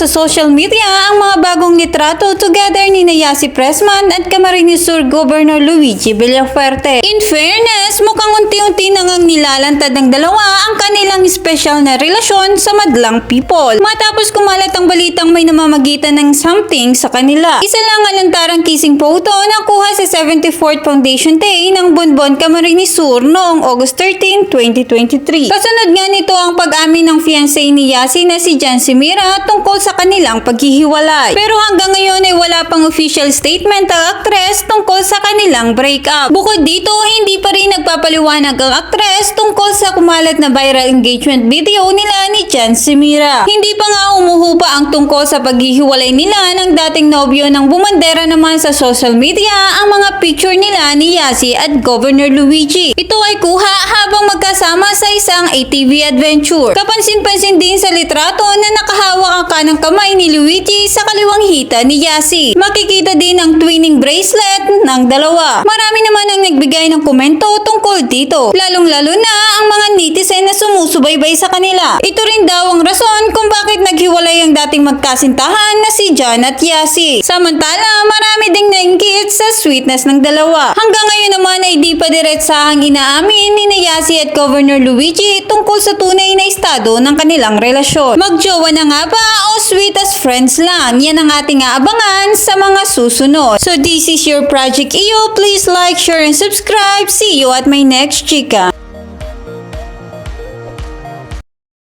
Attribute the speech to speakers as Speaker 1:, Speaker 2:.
Speaker 1: sa social media ang mga bagong litrato together ni Nayasi Pressman at Camarines Sur Governor Luigi Villafuerte. In fairness, mukhang unti-unti nang ang nilalantad ng dalawa ang kanilang special na relasyon sa madlang people. Matapos kumalat ang balitang may namamagitan ng something sa kanila. Isa lang alantarang kissing photo na kuha sa 74th Foundation Day ng Bonbon Camarines Sur noong August 13, 2023. Kasunod nga nito ang pag-amin ng fiancé ni Yasi na si Jan Simira tungkol sa kanilang paghihiwalay. Pero hanggang ngayon ay wala pang official statement ang sa kanilang breakup. Bukod dito, hindi pa rin nagpapaliwanag ang aktres tungkol sa kumalat na viral engagement video nila ni Jan Simira. Hindi pa nga umuhupa ang tungkol sa paghihiwalay nila ng dating nobyo ng bumandera naman sa social media ang mga picture nila ni Yasi at Governor Luigi. Ito ay kuha habang magkasama sa isang ATV adventure. Kapansin-pansin din sa litrato na nakahawak ang kanang kamay ni Luigi sa kaliwang hita ni Yasi. Makikita din ang twinning bracelet ng dalawa. Marami naman ang nagbigay ng komento tungkol dito. Lalong-lalo na ang mga netizen na sumusubaybay sa kanila. Ito rin daw ang rason kung dating magkasintahan na si John at Yasi. Samantala, marami ding nainggit sa sweetness ng dalawa. Hanggang ngayon naman ay di pa diretsahang inaamin ni Yasi at Governor Luigi tungkol sa tunay na estado ng kanilang relasyon. Magjowa na nga ba o sweet as friends lang? Yan ang ating aabangan sa mga susunod. So this is your Project EO. Please like, share, and subscribe. See you at my next chika.